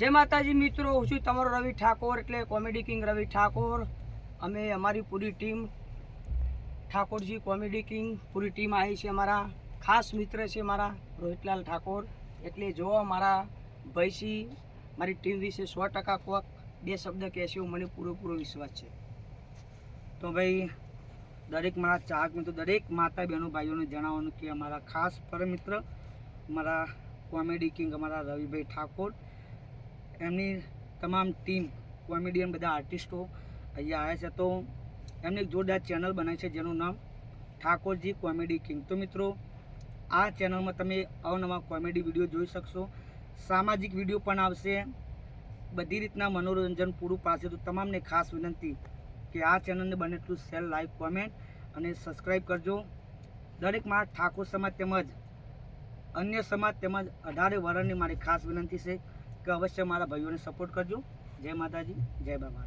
જય માતાજી મિત્રો, હું છું તમારો રવિ ઠાકોર, એટલે કોમેડી કિંગ રવિ ઠાકોર. અમે અમારી પૂરી ટીમ ઠાકોરજી કોમેડી કિંગ પૂરી ટીમ આવી છે અમારા. ખાસ મિત્ર છે મારા, રોહિતલાલ ઠાકોર. એટલે જો મારા ભાઈસી, મારી ટીમ વિશે સો ટકા કોક બે શબ્દ કહેશે એવું મને પૂરેપૂરો વિશ્વાસ છે. તો ભાઈ, દરેક મારા ચાહક મિત્રો, દરેક માતા બહેનો ભાઈઓને જણાવવાનું કે અમારા ખાસ પરમ મિત્ર અમારા કોમેડી કિંગ અમારા રવિભાઈ ઠાકોર. એમની તમામ ટીમ કોમેડિયન બધા આર્ટિસ્ટો અહીંયા આવ્યા છે. તો એમને એક જોરદાર ચેનલ બનાવી છે, જેનું નામ ઠાકોરજી કોમેડી કિંગ. તો મિત્રો, આ ચેનલમાં તમે અવનવા કોમેડી વીડિયો જોઈ શકશો. સામાજિક વીડિયો પણ આવશે. બધી રીતના મનોરંજન પૂરું પાડશે. તો તમામને ખાસ વિનંતી કે આ ચેનલને બને એટલું શેર, લાઈક, કોમેન્ટ અને સબસ્ક્રાઈબ કરજો. દરેક મારા ઠાકોર સમાજ તેમજ અન્ય સમાજ તેમજ અઢારે વર્ણની મારી ખાસ વિનંતી છે. કે અવશ્ય મારા ભાઈઓને સપોર્ટ કરજો. જય માતાજી જય બાબા